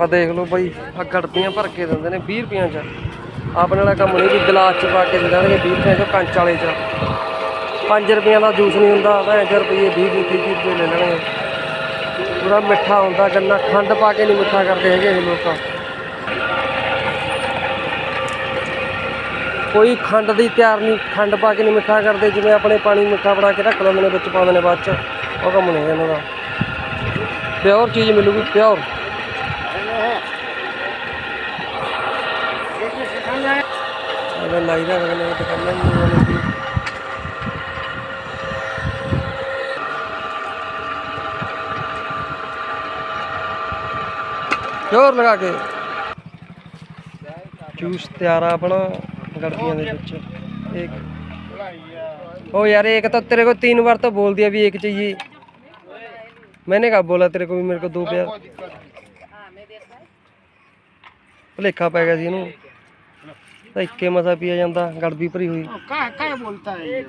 ਆ ਦੇਖ ਲਓ ਬਾਈ ਆ ਗੜਬੀਆਂ ਭਰ ਕੇ ਦਿੰਦੇ ਨੇ 20 ਰੁਪਈਆਂ ਚ। ਆਪਣੇ ਵਾਲਾ ਕੰਮ ਨਹੀਂ ਵੀ ਗਲਾਸ ਚ ਪਾ ਕੇ ਦੇ ਦੇਣਗੇ 20 ਰੁਪਈਆਂ ਚ ਕੰਚ ਵਾਲੇ ਚ। 5 ਰੁਪਈਆਂ ਦਾ ਜੂਸ ਨਹੀਂ ਹੁੰਦਾ ਭੈਣ ਚ ਰੁਪਈਏ 20 20 30 ਰੁਪਏ ਲੈ ਲੈਣਗੇ। ਪੂਰਾ ਮਿੱਠਾ ਹੁੰਦਾ, ਗੰਨਾ ਖੰਡ ਪਾ ਕੇ ਨਹੀਂ ਮਿੱਠਾ ਕਰਦੇ ਹੈਗੇ ਇਹ ਲੋਕ। ਕੋਈ ਖੰਡ ਦੀ ਤਿਆਰ ਨਹੀਂ, ਖੰਡ ਪਾ ਕੇ ਨਹੀਂ ਮਿੱਠਾ ਕਰਦੇ, ਜਿਵੇਂ ਆਪਣੇ ਪਾਣੀ ਮਿੱਠਾ ਬਣਾ ਕੇ ਰੱਖ ਲੈਂਦੇ ਨੇ, ਵਿੱਚ ਪਾਉਂਦੇ ਨੇ ਬਾਅਦ ਚ। ਉਹ ਕੰਮ ਨਹੀਂ ਇਹਨਾਂ ਦਾ। ਪਿਓਰ ਚੀਜ਼ ਮਿਲੂਗੀ, ਪਿਓਰ। ਅਗਰ ਲਾਈ ਦਾ ਅਗਲੇ ਨੇ ਕਰਨਾ ਨਹੀਂ ਉਹਨਾਂ ਨੇ ਜ਼ੋਰ ਲਗਾ ਕੇ ਜੂਸ ਤਿਆਰ ਆ ਆਪਣਾ ਗੜਬੀਆਂ ਦੇ ਵਿੱਚ ਇੱਕ ओ यार एक तो तेरे को तीन बार तो बोल दिया भी एक चाहिए मैंने कहा बोला तेरे को भी मेरे को दो प्यार ਭਲੇਖਾ ਪੈ ਗਿਆ ਸੀ ਇਹਨੂੰ ਤਾਂ ਇੱਕੇ ਮਸਾ ਪੀਆ ਜਾਂਦਾ ਗੜਬੀ ਭਰੀ ਹੋਈ। ਕਾਹ ਕਾਹ ਬੋਲਤਾ ਹੈ।